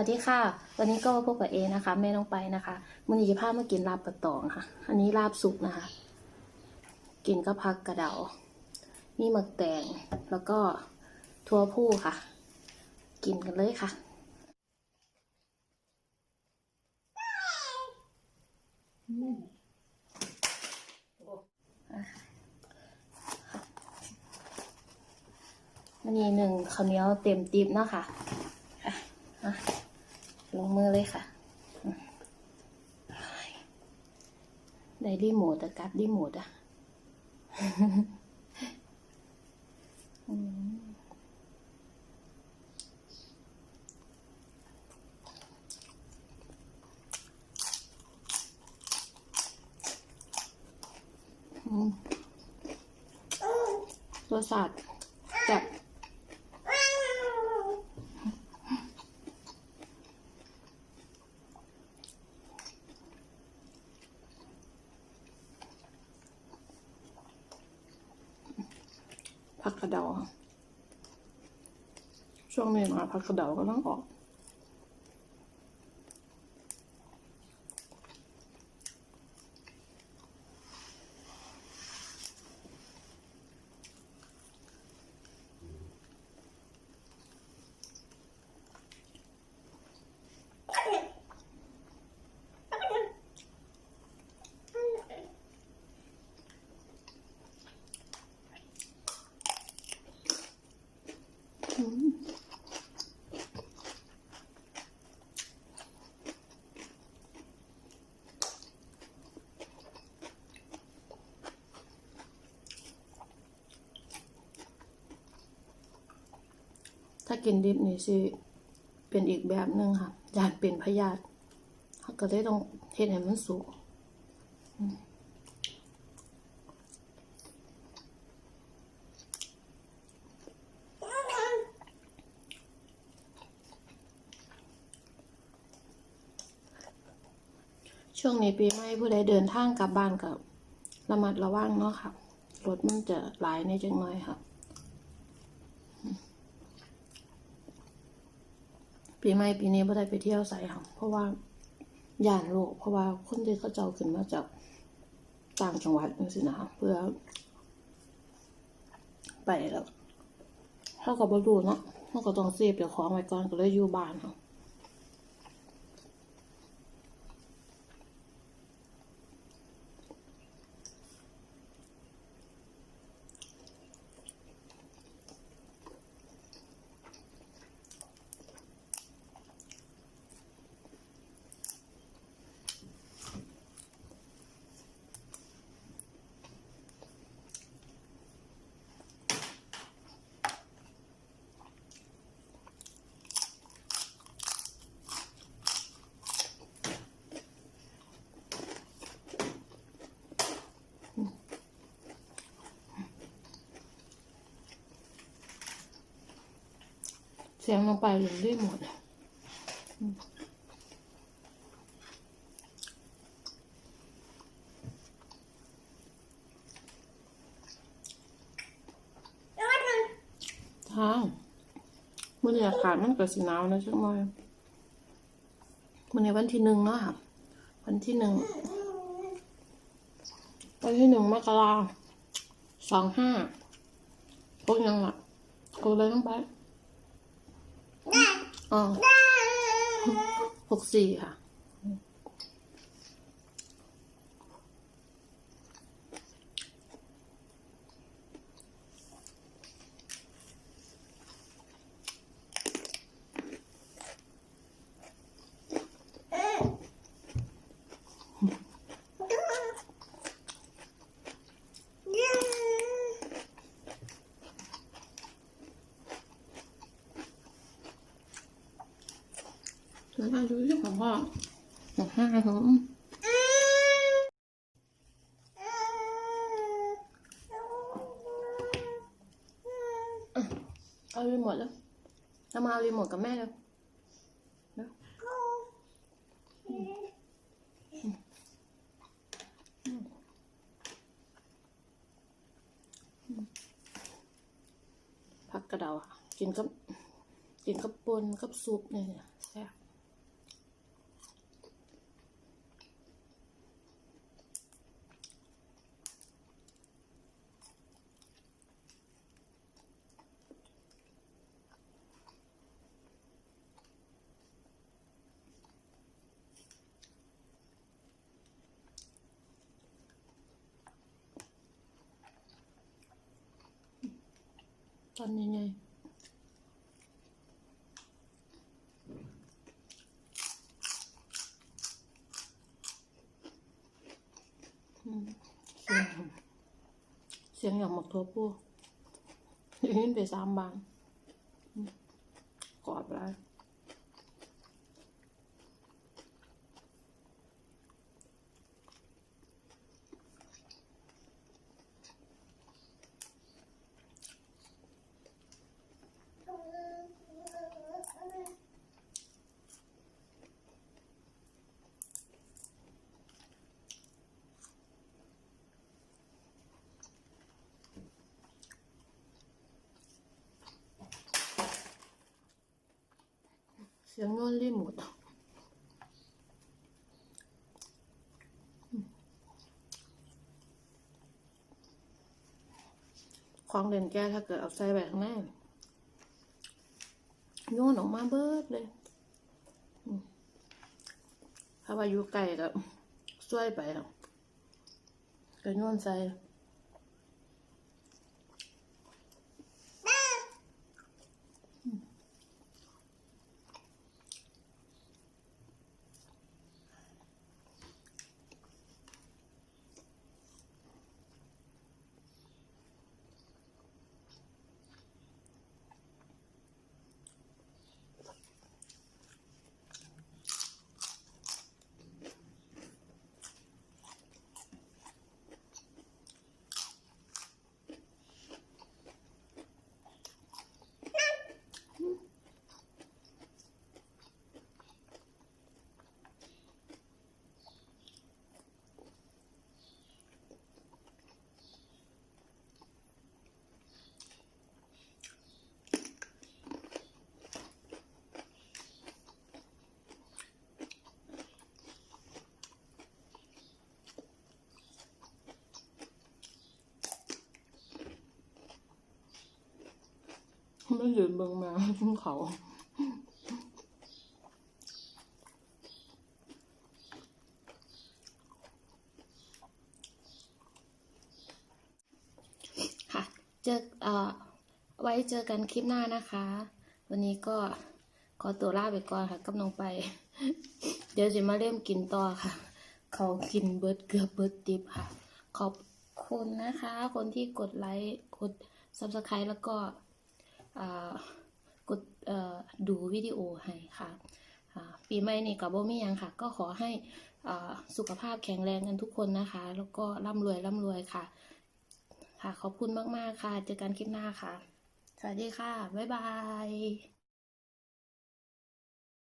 สวัสดีค่ะ วันนี้ก็พบกับเอนะคะ แม่น้องไปนะคะมันนี้จะพามากินลาบปะตองค่ะ อันนี้ลาบสุกนะคะ กินก็พักกระเดา มีหมึกแตงแล้วก็ทั่วผู้ค่ะ กินกันเลยค่ะมันนี้หนึ่งข้าวเหนียวเต็มติบเนาะค่ะ ลงมือเลยค่ะได้รีโมทแต่กัดรีโมทอะอืมอืมรสชาติแบบ ผักกระ เดาช่วงนี้มาผักกระเดาก็ต้องออก ถ้า กินดิบนี่สิเป็นอีกแบบหนึ่งค่ะยานเป็นพยาธิเขาก็ได้ต้องเฮ็ดให้มันสุกช่วงนี้ปีใหม่ผู้ใดเดินทางกลับบ้านกับระมัดระวังเนาะค่ะรถมันจะหลายในจังน้อยค่ะ ปีใหม่ปีนี้ไม่ได้ไปเที่ยวใส่ค่ะเพราะว่าย่านโลก เพราะว่าคนที่เขาเจ้าขึ้นมาจากต่างจังหวัดนี่สินะเพื่อ ไปแล้วเขากับบรูเนาะเขาก็ต้องเซฟเดี๋ยวของไว้ก่อนก็เลยอยู่บ้านค่ะ สียงลงไปหรือได้หมดอืมทางมื่อนี้อากาศมันก็สิหนาวนะจังหน่อยมื่อนี้วันที่หนึ่งเนาะค่ะ วันที่หนึ่ง วันที่หนึ่งมกราสองห้าพวกยังล่ะกูเลยต้องไป อ๋อหกสี่ค่ะ แล้วมาดูเรื่องของพ่อหนักห้าครับผม เอารีโมทแล้วเอามาเอารีโมทกับแม่แล้วเร็วผักกระเดาค่ะกินกับกินกับปนกับซุปเนี่ยเนี่ยแซ่บ ตอนนี้ไงอืมเสียงเสียงอย่างหมกทั่วปูได้ยินไปสามบางอืมกรอบแล้วียงนวลรีโมทของเด่นแก้ถ้าเกิดเอาใส่แบบข้างในโยนออกมาเบิดเลยถ้าว่าอยู่ไกลก็ช่วยไปอะก็โยนใส่ ไม่ยืนเบิ่งมาขึ้นเขาค่ะ เจอเอ่อไว้เจอกันคลิปหน้านะคะ วันนี้ก็ขอตัวลาไปก่อนค่ะกับน้องไป เดี๋ยวจะมาเริ่มกินต่อค่ะ เขากินเบิร์ดเกือบเบิร์ดดิบค่ะ ขอบคุณนะคะ คนที่กดไลค์กด subscribe แล้วก็ กดดูวิดีโอให้ค่ะปีใหม่นี่กับโบมี่ยังค่ะ ก็ขอให้สุขภาพแข็งแรงกันทุกคนนะคะ แล้วก็ร่ำรวยร่ำรวยค่ะ ค่ะ ขอบคุณมาก ๆ ค่ะ เจอกันคลิปหน้าค่ะ สวัสดีค่ะ บ๊ายบาย